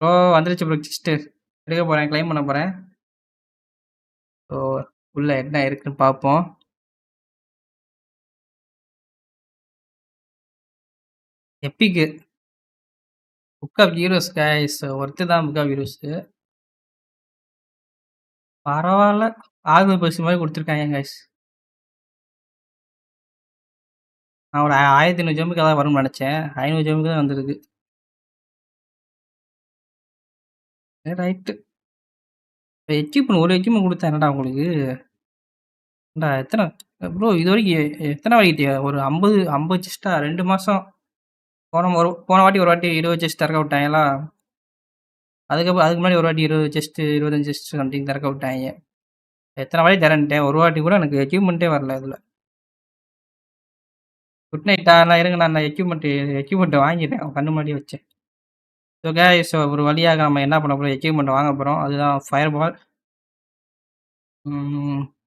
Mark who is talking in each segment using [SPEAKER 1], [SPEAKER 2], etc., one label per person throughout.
[SPEAKER 1] ஓ வந்துருச்சு bro sister எடுக்க போகிறேன் கிளைம் பண்ண போகிறேன் ஸோ உள்ள என்ன இருக்குன்னு பார்ப்போம் எப்பிக்கு book of heroes guys worth தான் புக் ஆஃப் ஹீரோஸு பரவாயில்ல. ஆகுது பசு மாதிரி கொடுத்துருக்காங்க கைஸ் நான் ஒரு ஆயிரத்தி ஐநூறு ஜம்புக்கு அதான் வரும்னு நினச்சேன். ஐநூறு ஜெமுக்கு தான் வந்திருக்கு. ரைட்டு எக்யூப்மெண்ட் ஒரு எக்யூப்மெண்ட் கொடுத்தா என்னடா உங்களுக்கு. ஏன்டா எத்தனை ப்ரோ இது வரைக்கும் எத்தனை வாங்கிட்டியா ஒரு ஐம்பது ஐம்பது செஸ்டா ரெண்டு மாதம் போன ஒரு போன வாட்டி ஒரு வாட்டி இருபது செஸ்ட் திறக்க விட்டாங்களா அதுக்கப்புறம் அதுக்கு முன்னாடி ஒரு வாட்டி இருபது செஸ்ட்டு இருபத்தஞ்சு செஸ்ட் சம்திங் திறக்க விட்டாங்க எத்தனை வாட்டி திறன்ட்டேன் ஒரு வாட்டி கூட எனக்கு எக்யூப்மெண்ட்டே வரல இதில். குட் நைட்டா நான் இருங்க நான் எக்யூப்மெண்ட் எக்யூப்மெண்ட்டை வாங்கிட்டேன் அவன் கண்ணு முன்னாடி வச்சேன். ஸோ கேஸ் ஒரு வழியாக நம்ம என்ன பண்ண போகிறோம் எக்யூப்மெண்ட் வாங்க போகிறோம் அதுதான் ஃபயர் பால்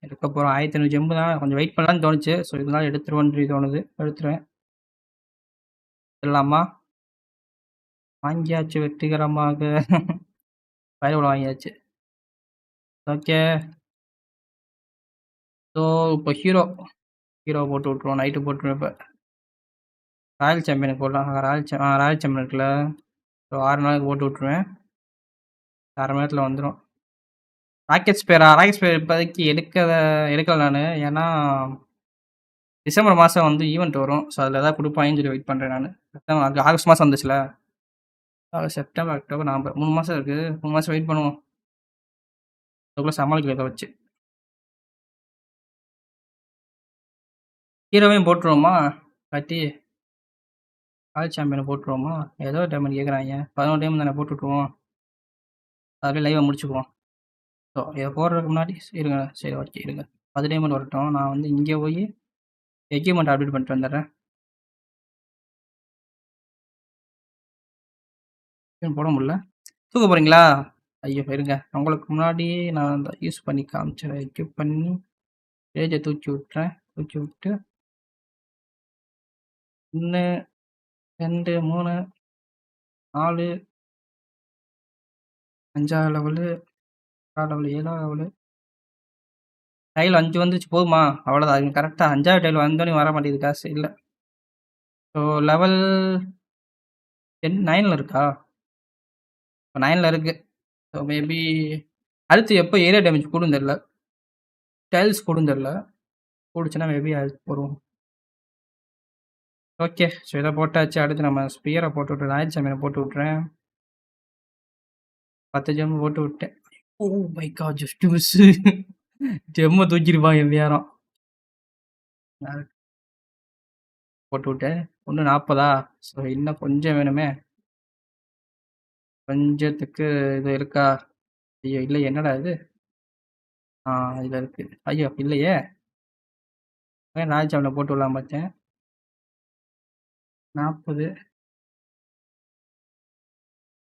[SPEAKER 1] எடுக்க போகிறோம் ஆயிரத்தி ஐநூறு ஜெம்பு தான். கொஞ்சம் வெயிட் பண்ணலான்னு தோணுச்சு. ஸோ இதெல்லாம் எடுத்துருவோன்னு தோணுது. எடுத்துருவேன். இல்லாமா வாங்கியாச்சு வெற்றிகரமாக. ஃபயர் பால் வாங்கியாச்சு. ஓகே ஸோ இப்போ ஹீரோ ஹீரோ போட்டு விட்ருவோம் நைட்டு போட்டுருவேன் இப்போ. ராயல் சாம்பியனுக்கு போடலாம். ராயல் சா ராயல் சாம்பியன் இருக்குல்ல. ஸோ ஆறு நாளுக்கு போட்டு விட்ருவேன் அரை மணி நேரத்தில் வந்துடும் ராக்கெட் ஸ்பேரா ராக்கெட் ஸ்பேர் இப்போதைக்கு எடுக்க எடுக்கல நான். ஏன்னா டிசம்பர் மாதம் வந்து ஈவெண்ட் வரும். ஸோ அதில் ஏதாவது கொடுப்பாங்கன்னு சொல்லி வெயிட் பண்ணுறேன் நான். செப்டம்பர் ஆகஸ்ட் மாதம் வந்துச்சுல. September October November. மூணு மாதம் இருக்குது மூணு மாதம் வெயிட் பண்ணுவோம். அதுக்குள்ளே சமாளிக்க இதை வச்சு. ஹீரோவையும் போட்டுருவோமா? கட்டி ஆல் சாம்பியனை போட்டுருவோமா? ஏதோ டைம் கேட்குறாங்க பதினோரு டைம் தானே போட்டு விட்ருவோம் அப்படியே லைவை முடிச்சுக்குவோம். ஸோ இதை போடுறதுக்கு முன்னாடி இருங்க. சரி ஓகே இருங்க. பத்து டைம் வரட்டும். நான் வந்து இங்கே போய் எக்யூப்மெண்ட் அப்டேட் பண்ணிட்டு வந்துடுறேன். ஏன் போட முடியல. தூக்க போகிறீங்களா ஐயோ இருங்க. உங்களுக்கு முன்னாடி நான் அந்த யூஸ் பண்ணி காமிச்சேன் எக்யூப் பண்ணி ரேஜை தூக்கி விட்டுறேன். தூக்கி விட்டு இன்னும் ரெண்டு மூணு நாலு. அஞ்சாவது லெவலு ஆறாவது லெவலு ஏழாவது லெவலு டைல் அஞ்சு வந்துச்சு போதுமா? அவ்வளோதான் அது கரெக்டாக அஞ்சாவது டைல் வந்தோடனே வர மாட்டேங்குது காசு இல்லை. ஸோ லெவல் டென் நைனில் இருக்கா? இப்போ நைனில் இருக்குது ஸோ மேபி அடுத்து எப்போ ஏரியா டேமேஜ் கூடும் தெரில டைல்ஸ் கூடும் தெரில கூடுச்சுன்னா மேபி அது போடுவோம். ஓகே ஸோ இதை போட்டாச்சு. அடுத்து நம்ம ஸ்பியரை போட்டு விட்றேன் ராயல் சாமியை போட்டு விட்றேன் பத்து ஜெம் போட்டு விட்டேன். ஓ மை கா ஜஸ்ட் மிஸ் ஜெம்மை தூக்கிருப்பாங்க எல்லாரும் போட்டு விட்டேன். ஒன்று நாற்பதா ஸோ இன்னும் கொஞ்சம் வேணுமே. கொஞ்சத்துக்கு இது இருக்கா? ஐயோ இல்லை. என்னடா இது? ஆ இதில் இருக்குது ஐயோ இல்லையே. ராஜாவில் போட்டு விடலாம் பார்த்தேன்? நாற்பது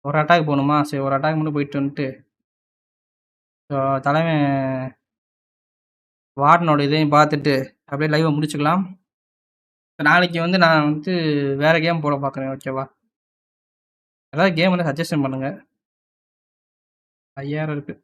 [SPEAKER 1] ஒரு அட்டாக் போகணுமா? சரி ஒரு அட்டாக் மட்டும் போயிட்டு வந்துட்டு ஸோ தலைமை வார்டனோட இதையும் பார்த்துட்டு அப்படியே லைவை முடிச்சுக்கலாம். நாளைக்கு வந்து நான் வந்து வேறு கேம் போட பார்க்குறேன் ஓகேவா ஏதாவது கேம் வந்து சஜஷன் பண்ணுங்கள் ஐயாயிரம் இருக்குது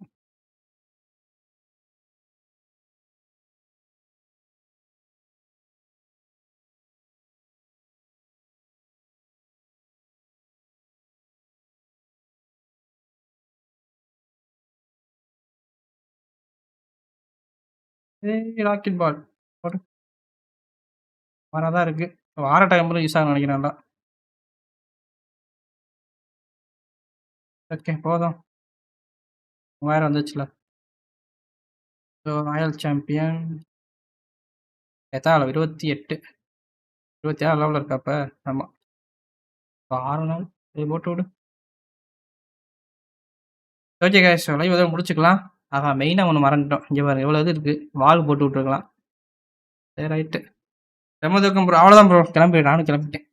[SPEAKER 1] ஏய் ராக்கெட் பால். போடு. வரதான் இருக்கு. வார டைம்ல யூஸ் ஆகும் நினைக்கிறேன் நல்லா ஓகே போதும். மூவாயிரம் வந்துச்சுல. ஸோ ராயல் சாம்பியன் எத்தனை அளவு இருபத்தி எட்டு. இருபத்தி ஆறு லெவலில் இருக்காப்ப. ஆமாம் ஆறு நாள் இது போட்டு விடு. ஓகே கேஷ் லைவ் எதாவது முடிச்சுக்கலாம். ஆஹா மெயினாக ஒன்று மறந்துட்டோம். இங்கே பாருங்க எவ்வளோ இது இருக்குது வால் போட்டு விட்ருக்கலாம் சரி ரைட்டு ரொம்ப தூக்கம் ப்ரோ அவ்வளோதான் ப்ரோ கிளம்பி நானும் கிளம்பிட்டேன்.